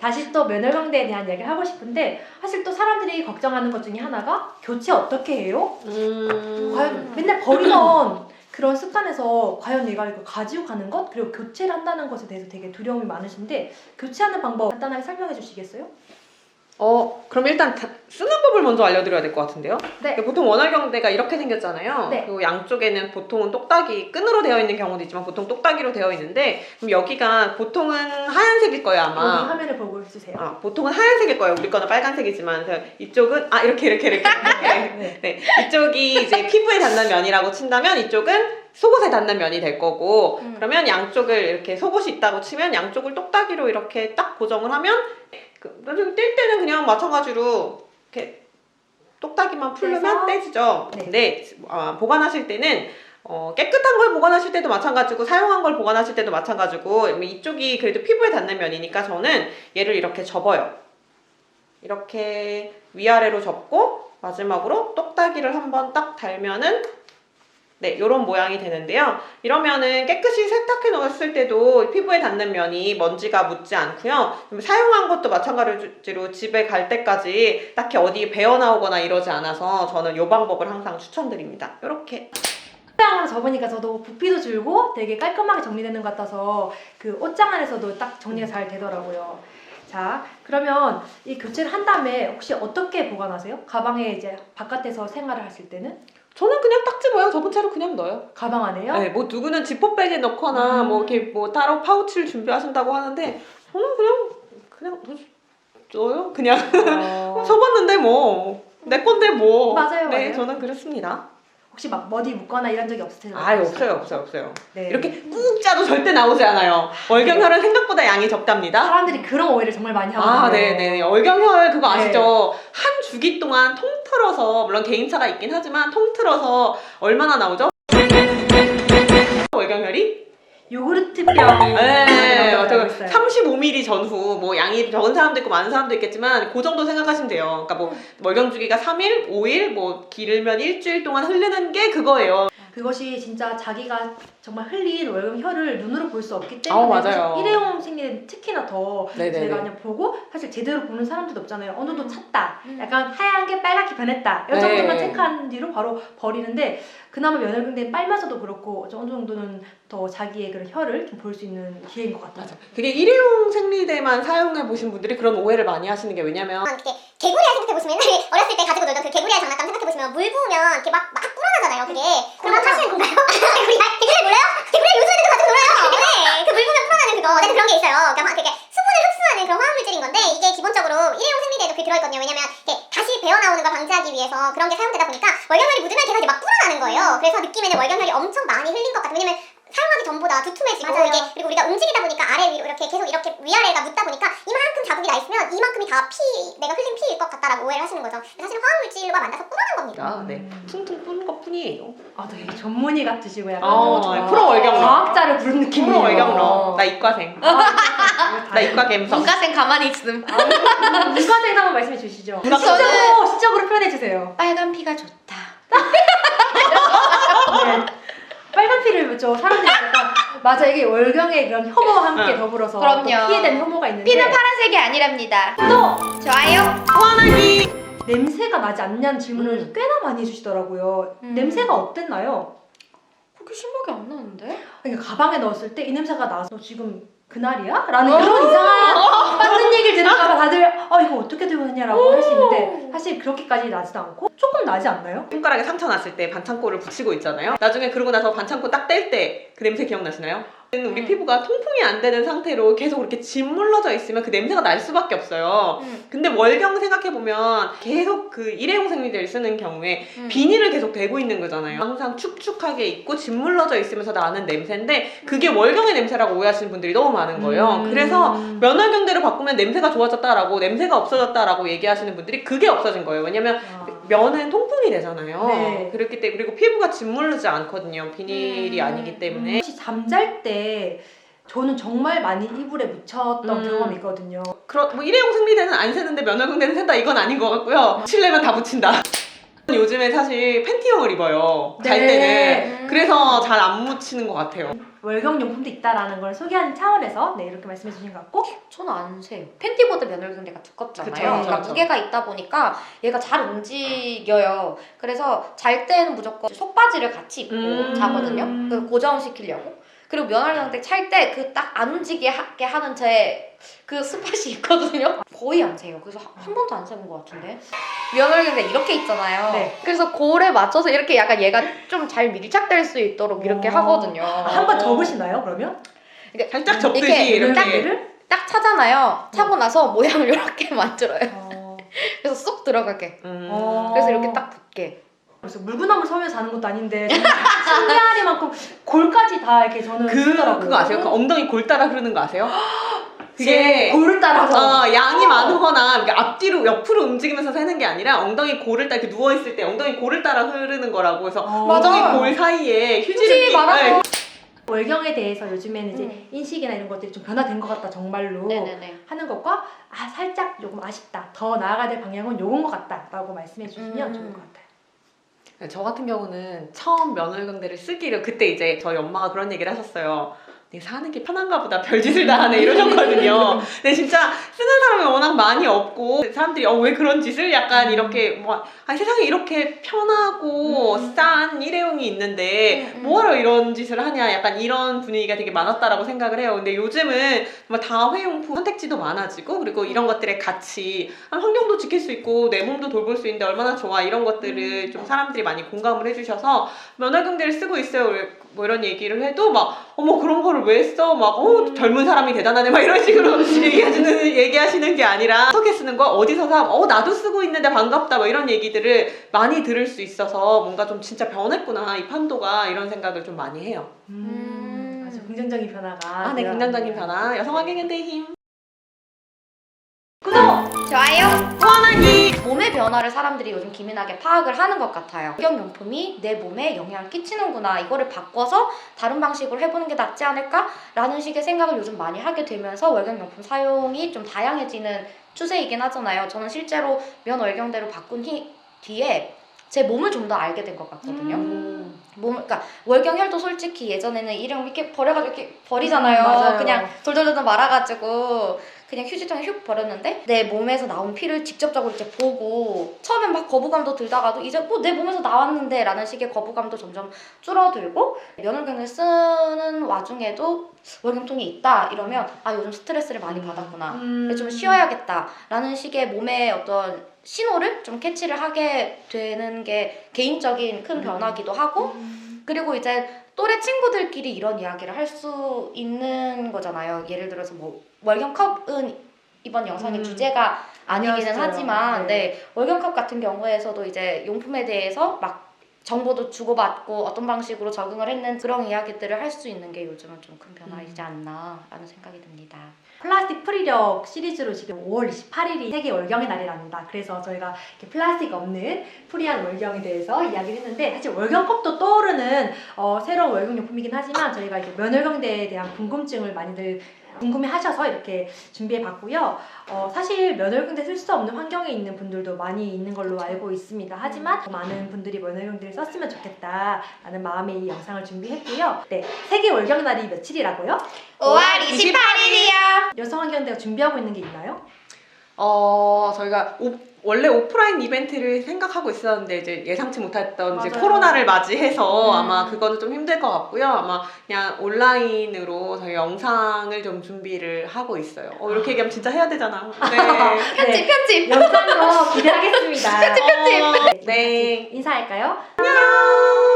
다시 또 면역병대에 대한 이야기를 하고 싶은데 사실 또 사람들이 걱정하는 것 중에 하나가 교체 어떻게 해요? 음. 과연 맨날 버리던 그런 습관에서 과연 내가 이거 가지고 가는 것 그리고 교체를 한다는 것에 대해서 되게 두려움이 많으신데 교체하는 방법 간단하게 설명해 주시겠어요? 어, 그럼 일단 다- 쓰는 법을 먼저 알려드려야 될 것 같은데요? 네. 보통 원활경대가 이렇게 생겼잖아요. 네. 그리고 양쪽에는 보통은 똑딱이 끈으로 되어 있는 경우도 있지만 보통 똑딱이로 되어 있는데 그럼 여기가 보통은 하얀색일 거예요 여기 아마. 화면을 보고 해주세요. 아, 보통은 하얀색일 거예요. 우리 거는 빨간색이지만 그래서 이쪽은 아 이렇게 이렇게 이렇게. 네. 네, 이쪽이 이제 피부에 닿는 면이라고 친다면 이쪽은 속옷에 닿는 면이 될 거고 음. 그러면 양쪽을 이렇게 속옷이 있다고 치면 양쪽을 똑딱이로 이렇게 딱 고정을 하면 뗄 때는 그냥 마찬가지로 이렇게 똑딱이만 떼서? 떼지죠. 네. 근데 아, 보관하실 때는 어, 깨끗한 걸 보관하실 때도 마찬가지고 사용한 걸 보관하실 때도 마찬가지고 이쪽이 그래도 피부에 닿는 면이니까 저는 얘를 이렇게 접어요. 이렇게 위아래로 접고 마지막으로 똑딱이를 한번 딱 달면은 네, 이런 모양이 되는데요. 이러면은 깨끗이 세탁해 놓았을 때도 피부에 닿는 면이 먼지가 묻지 않고요. 사용한 것도 마찬가지로 집에 갈 때까지 딱히 어디 배어 나오거나 이러지 않아서 저는 이 방법을 항상 추천드립니다. 이렇게 옷장으로 접으니까 저도 부피도 줄고 되게 깔끔하게 정리되는 것 같아서 그 옷장 안에서도 딱 정리가 잘 되더라고요. 자, 그러면 이 교체를 한 다음에 혹시 어떻게 보관하세요? 가방에 이제 바깥에서 생활을 하실 때는 저는 그냥 딱지 모양 접은 채로 그냥 넣어요. 가방 안에요? 네, 뭐 누구는 지퍼백에 넣거나 음. 뭐 이렇게 뭐 따로 파우치를 준비하신다고 하는데 저는 그냥 그냥 넣어요. 그냥 어, 접었는데 뭐 내 건데 뭐. 맞아요, 네, 맞아요. 저는 그렇습니다. 혹시 막 머리 묶거나 이런 적이 없으세요? 아, 없어요, 없어요, 없어요. 네. 이렇게 꾹 짜도 절대 나오지 않아요. 월경혈은 생각보다 양이 적답니다. 사람들이 그런 오해를 정말 많이 하거든요. 아, 네네. 월경혈 그거 네. 아시죠? 한 주기 동안 통틀어서, 물론 개인차가 있긴 하지만 통틀어서 얼마나 나오죠? 월경혈이? 요구르트병 네, 있어요. 35ml 전후, 뭐 양이 적은 사람도 있고 많은 사람도 있겠지만 그 정도 생각하시면 돼요. 그러니까 뭐 월경 주기가 3일, 5일, 뭐 길면 일주일 동안 흐르는 게 그거예요. 그것이 진짜 자기가 정말 흘린 월경 혈을 눈으로 볼 수 없기 때문에 어, 맞아요. 일회용 생리는 특히나 더 네네네. 제가 그냥 보고 사실 제대로 보는 사람들도 없잖아요. 어느 정도 찼다. 음. 약간 하얀 게 빨갛게 변했다. 이 네. 정도만 체크한 뒤로 바로 버리는데 그나마 면역병대는 빨면서도 그렇고 어느 정도는 더 자기의 그런 혈을 좀볼 수 있는 기회인 것 같아요. 맞아. 그게 일회용 생리대만 사용해 보신 분들이 그런 오해를 많이 하시는 게 왜냐면 이렇게 개구리알 생각해 보시면 옛날에 어렸을 때 가지고 놀던 그 개구리알 장난감 생각해 보시면 물 부으면 이렇게 막, 막 불어나잖아요 그게 그래서 느낌에는 월경혈이 엄청 많이 흘린 것 같아요 왜냐면 사용하기 전보다 두툼해지고 맞아요. 이게 그리고 우리가 움직이다 보니까 아래 위로 이렇게 계속 이렇게 위아래가 묻다 보니까 이만큼 자국이 나 있으면 이만큼이 다 피 내가 흘린 피일 것 같다라고 오해를 하시는 거죠. 사실은 화학물질과 만나서 불어난 겁니다. 아, 네. 퉁퉁 뿌는 것 뿐이에요. 아, 되게 전문의 같으시고 약간 어, 좀 프로 월경로. 과학자를 부른 느낌이에요. 프로 월경로. 나 이과생. 나 이과 갬성. 문과생 가만히 있음. 문과생 한번 말씀해 주시죠. 저는- 시적으로, 시적으로 표현해 주세요. 빨간 피가 좋다. 네. 빨간 피를 묻죠. 사람들이 약간 맞아 이게 월경의 그런 혐오와 함께 응. 더불어서 그럼요. 또 피해된 혐오가 있는데 피는 파란색이 아니랍니다. 또 좋아요. 소환하기. 냄새가 나지 않냐는 질문을 음. 꽤나 많이 해주시더라고요. 음. 냄새가 어땠나요? 그렇게 심하게 안 나는데? 그러니까 가방에 넣었을 때 이 냄새가 나서 너 지금 그날이야? 라는 그런 이상한 맞는 얘기를 들을까봐 다들 어 이거 어떻게 들고 했냐라고 할 수 있는데 사실 그렇게까지 나지도 않고 조금 나지 않나요? 손가락에 상처 났을 때 반창고를 붙이고 있잖아요. 나중에 그러고 나서 반창고 딱 뗄 때 그 냄새 기억나시나요? 우리 음. 피부가 통풍이 안 되는 상태로 계속 그렇게 짓물러져 있으면 그 냄새가 날 수밖에 없어요. 음. 근데 월경 생각해 보면 계속 그 일회용 생리대를 쓰는 경우에 음. 비닐을 계속 대고 있는 거잖아요. 항상 축축하게 있고 짓물러져 있으면서 나는 냄새인데 그게 월경의 냄새라고 오해하시는 분들이 너무 많은 거예요. 음. 그래서 면월경대를 바꾸면 냄새가 좋아졌다라고 냄새가 없어졌다라고 얘기하시는 분들이 그게 없어진 거예요. 왜냐면 아. 면은 통풍이 되잖아요. 네. 그렇기 때문에 그리고 피부가 짓무르지 않거든요. 비닐이 음. 아니기 때문에. 혹시 잠잘 때 저는 정말 많이 이불에 묻혔던 음. 경험이 있거든요. 그런 뭐 일회용 생리대는 안 새는데 면역경대는 샌다 이건 아닌 것 같고요. 칠려면 다 붙인다. 요즘에 사실 팬티형을 입어요. 잘 네. 때는. 그래서 잘 안 묻히는 것 같아요. 월경 용품도 있다라는 걸 소개하는 차원에서 네 이렇게 말씀해 주신 것 같고 저는 안 세요. 팬티보다 면역력대가 두껍잖아요. 그쵸, 그러니까 그쵸. 무게가 있다 보니까 얘가 잘 움직여요. 그래서 잘 때는 무조건 속바지를 같이 입고 음. 자거든요. 그 고정시키려고. 그리고 면역력대 찰때 그 딱 안 움직이게 하는 제 그 스팟이 있거든요. 거의 안 세요. 그래서 한, 한 번도 안 세본 것 같은데. 면역력대 이렇게 있잖아요. 네. 그래서 골에 맞춰서 이렇게 약간 얘가 좀 잘 밀착될 수 있도록 이렇게 어. 하거든요. 한 번 접으시나요 그러면? 이렇게 살짝 접듯이 이렇게 이렇게. 면역력을? 딱 차잖아요. 차고 나서 모양을 이렇게 만들어요. 어. 그래서 쏙 들어가게. 음. 어. 그래서 이렇게 딱 붙게. 그래서 물구나무 서면서 자는 것도 아닌데 신기하리만큼 골까지 다 이렇게 저는 그, 쓰더라고요. 그거 아세요? 그 엉덩이 골 따라 흐르는 거 아세요? 제 그게 골을 따라서 어, 양이 많거나 이렇게 앞뒤로 옆으로 움직이면서 새는 게 아니라 엉덩이 골을 따라 이렇게 누워 있을 때 엉덩이 골을 따라 흐르는 거라고 해서 어. 엉덩이. 골 사이에 휴지를 휴지 끼- 말아서. 네. 월경에 대해서 요즘에는 이제 음. 인식이나 이런 것들이 좀 변화된 것 같다 정말로 네네네. 하는 것과 아 살짝 조금 아쉽다 더 나아가야 될 방향은 요건 것 같다라고 말씀해 주시면 음. 좋을 것 같아요. 네, 저 같은 경우는 처음 면월경대를 쓰기를 그때 이제 저희 엄마가 그런 얘기를 하셨어요. 내가 사는 게 편한가 보다 별짓을 다 하네 이러셨거든요. 근데 진짜 쓰는 사람이 워낙 많이 없고 사람들이 어, 왜 그런 짓을 약간 음. 이렇게 뭐 아니, 세상에 이렇게 편하고 음. 싼 일회용이 있는데 음, 음. 뭐하러 이런 짓을 하냐 약간 이런 분위기가 되게 많았다라고 생각을 해요. 근데 요즘은 정말 다회용품 선택지도 많아지고 그리고 이런 것들의 가치 아, 환경도 지킬 수 있고 내 몸도 돌볼 수 있는데 얼마나 좋아 이런 것들을 좀 사람들이 많이 공감을 해주셔서 면허경제를 쓰고 있어요. 뭐 이런 얘기를 해도 막 어머 그런 거를 왜 써? 막 어, 젊은 사람이 대단하네 막 이런 식으로 얘기하시는 얘기하시는 게 아니라 어떻게 쓰는 거 어디서 사? 어 나도 쓰고 있는데 반갑다 뭐 이런 얘기들을 많이 들을 수 있어서 뭔가 좀 진짜 변했구나 이 판도가 이런 생각을 좀 많이 해요. 음, 음. 아주 긍정적인 변화가 아, 네, 긍정적인 변화. 여성 환경연대의 힘. 좋아요. 후원하기. 몸의 변화를 사람들이 요즘 기민하게 파악을 하는 것 같아요. 환경용품이 내 몸에 영향을 끼치는구나. 이거를 바꿔서 다른 방식으로 해보는 게 낫지 않을까라는 식의 생각을 요즘 많이 하게 되면서 월경용품 사용이 좀 다양해지는 추세이긴 하잖아요. 저는 실제로 면 월경대로 바꾼 히, 뒤에 제 몸을 좀 더 알게 된 것 같거든요. 음. 몸, 그러니까 월경혈도 솔직히 예전에는 일회용 이렇게 버려가지고 이렇게 버리잖아요. 음. 그냥 돌돌돌돌 말아가지고 그냥 휴지통에 휙 버렸는데 내 몸에서 나온 피를 직접적으로 이제 보고 처음엔 막 거부감도 들다가도 이제 뭐 내 몸에서 나왔는데 라는 식의 거부감도 점점 줄어들고 면월경을 쓰는 와중에도 월경통이 있다 이러면 아 요즘 스트레스를 많이 받았구나 음. 좀 쉬어야겠다 라는 식의 몸의 어떤 신호를 좀 캐치를 하게 되는 게 개인적인 큰 변화기도 하고 그리고 이제 또래 친구들끼리 이런 이야기를 할 수 있는 거잖아요. 예를 들어서 뭐 월경컵은 이번 영상의 음. 주제가 아니기는. 하지만 네. 네. 월경컵 같은 경우에서도 이제 용품에 대해서 막 정보도 주고받고 어떤 방식으로 적응을 했는 그런 이야기들을 할 수 있는 게 요즘은 좀 큰 변화이지 않나라는 생각이 듭니다. 플라스틱 프리력 시리즈로 지금 5월 28일이 세계 월경의 날이랍니다. 그래서 저희가 이렇게 플라스틱 없는 프리한 월경에 대해서 이야기를 했는데 사실 월경컵도 떠오르는 어, 새로운 월경 용품이긴 하지만 저희가 이제 면월경대에 대한 궁금증을 많이들 궁금해하셔서 이렇게 준비해봤고요. 어, 사실 면월경대 쓸수 없는 환경에 있는 분들도 많이 있는 걸로 알고 있습니다. 하지만 더 많은 분들이 면월경대를 썼으면 좋겠다라는 마음에 이 영상을 준비했고요. 네, 세계 월경 날이 며칠이라고요? 5월 28일이요. 여성환경대가 준비하고 있는 게 있나요? 어, 저희가 오- 원래 오프라인 이벤트를 생각하고 있었는데 이제 예상치 못했던 이제 맞아요. 코로나를 맞이해서 음. 아마 그거는 좀 힘들 것 같고요. 아마 그냥 온라인으로 저희 영상을 좀 준비를 하고 있어요. 어, 이렇게 얘기하면 진짜 해야 되잖아. 네. 편집 편집. 영상도 기대하겠습니다. 편집. 네. 네. 인사할까요? 안녕.